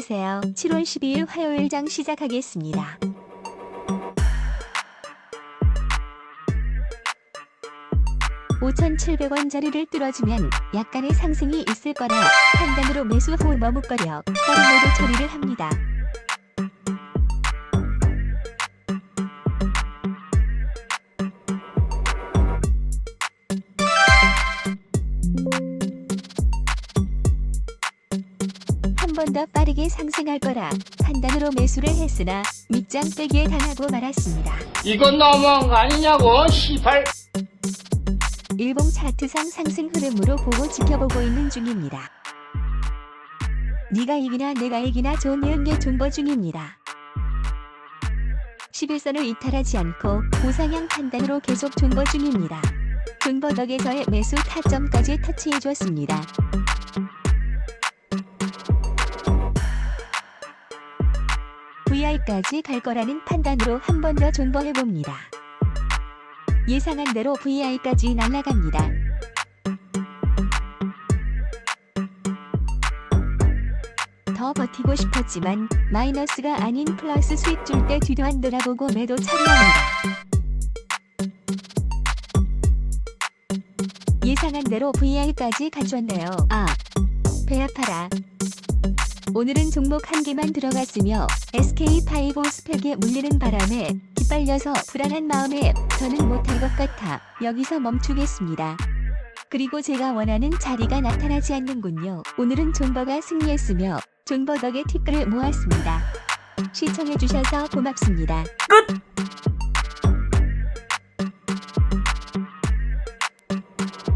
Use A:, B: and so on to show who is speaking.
A: 안녕하세요. 7월 12일 화요일 장 시작하겠습니다. (5,700원짜리를 뚫어주면) 약간의 상승이 있을 거라 판단으로 매수 후 머뭇거려 다른 모드 처리를 합니다. 번 더 빠르게 상승할 거라 판단으로 매수를 했으나 밑장 빼기에 당하고 말았습니다.
B: 이건 너무한 거 아니냐고, 시발.
A: 일봉 차트상 상승 흐름으로 보고 지켜보고 있는 중입니다. 네가 이기나 내가 이기나 좋은 연계 존버 중입니다. 11선을 이탈하지 않고 우상향 판단으로 계속 존버 중입니다. 존버 덕에서의 매수 타점까지 터치해줬습니다. VI까지 갈 거라는 판단으로 한 번 더 존버해봅니다. 예상한 대로 VI까지 날아갑니다. 더 버티고 싶었지만 마이너스가 아닌 플러스 수익 줄 때 뒤도 안 돌아보고 매도 처리합니다. 예상한 대로 VI까지 가져왔네요. 아, 배 아파라. 오늘은 종목 한 개만 들어갔으며 SK5 스펙에 물리는 바람에 기빨려서 불안한 마음에 저는 못할 것 같아 여기서 멈추겠습니다. 그리고 제가 원하는 자리가 나타나지 않는군요. 오늘은 존버가 승리했으며 존버 덕의 티끌을 모았습니다. 시청해주셔서 고맙습니다.
B: 끝!